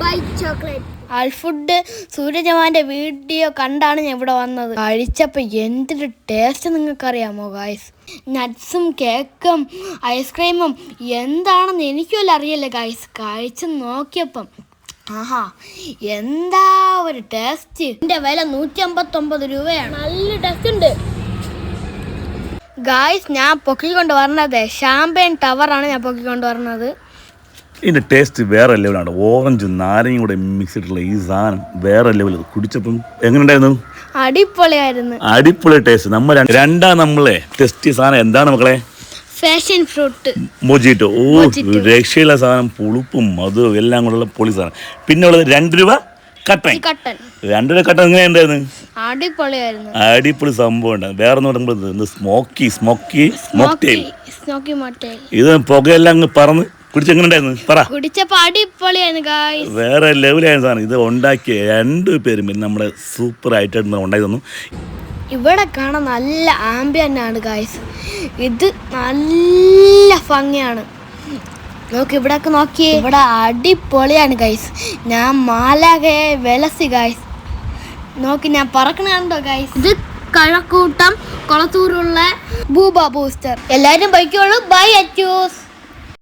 By chocolate അൽഫുഡ് സൂര്യജവാന്റെ video കണ്ടാണ് ഞാൻ ഇവിടെ വന്നത്. കഴിച്ചപ്പോൾ എന്തൊരു ടേസ്റ്റ് നിങ്ങൾക്കറിയാമോ ഗായ്സ് നട്ട്സും കേക്കും ഐസ്ക്രീമും എന്താണെന്ന് എനിക്കുമല്ല അറിയില്ല ഗായ്സ് കഴിച്ചു നോക്കിയപ്പം ആഹാ എന്താ ഒരു ടേസ്റ്റ് ഇതിന്റെ വില നൂറ്റി അമ്പത്തൊമ്പത് രൂപയാണ്. നല്ല ടേസ്റ്റ് ഉണ്ട്. ഗായ്സ് ഞാൻ പൊക്കിക്കൊണ്ട് വരണത്. ഷാമ്പയിൻ ടവറാണ് ഞാൻ പൊക്കിക്കൊണ്ട് വരണത്. ഇതിന്റെ ടേസ്റ്റ് വേറെ ലെവലാണ് ഓറഞ്ചും നാരങ്ങയും കൂടെ മിക്സ് ചെയ്തിട്ടുള്ള ഈ സാധനം വേറെ ലെവൽ കുടിച്ചപ്പം എങ്ങനെയുണ്ടായിരുന്നു? അടിപൊളിയായിരുന്നു. അടിപൊളി ടേസ്റ്റ് നമ്മൾ രണ്ട്- നമ്മളെ ടെസ്റ്റ് സാധനം എന്താണ് മക്കളെ? ഫാഷൻ ഫ്രൂട്ട് മൊജിറ്റോ ഓ രക്ഷയുള്ള സാധനം. പുളിപ്പും മധുവും എല്ലാം കൂടെയുള്ള പൊളി സാധനം. പിന്നെ ഉള്ളത് രണ്ട് രൂപ കട്ടൻ. കട്ടൻ. രണ്ട് കട്ടൻ എങ്ങനെയുണ്ടായിരുന്നു അടിപൊളിയായിരുന്നു. അടിപൊളി സംഭവം ഉണ്ട്. വേറെ ഒന്നും സ്മോക്കി സ്മോക്കി മോക്ടെയിൽ ഇത് പുകയെല്ലാം അങ്ങ് പറന്ന് കുടിച്ചെങ്ങനെയുണ്ടായിരുന്നു? പറ. കുടിച്ചപ്പോ അടിപൊളിയായിരുന്നു ഗായ്സ് വേറെ ലെവലായ സാധനം. ഇത് ഉണ്ടാക്കിയ രണ്ടു പേരും പിന്നെ നമ്മുടെ സൂപ്പർ ആയിട്ട് ഉണ്ടായി തന്നു. ഇവിടെ കാണാൻ നല്ല ആംബിയൻ ആണ് ഗായ്സ് ഇത് നല്ല ഭംഗിയാണ്. നോക്ക് ഇവിടെയൊക്കെ നോക്കിയേ. ഇവിടെ അടിപൊളിയാണ് ഗൈസ് ഞാൻ മാലാകയെ വിലസി ഗൈസ് നോക്കി ഞാൻ പറക്കണുണ്ടോ ഗൈസ് ഇത് കഴക്കൂട്ടം കൊളത്തൂരുള്ള ബൂബ ബൂസ്റ്റർ എല്ലാരും ബൈക്കുള്ളൂ ബൈ അച്ചൂസ്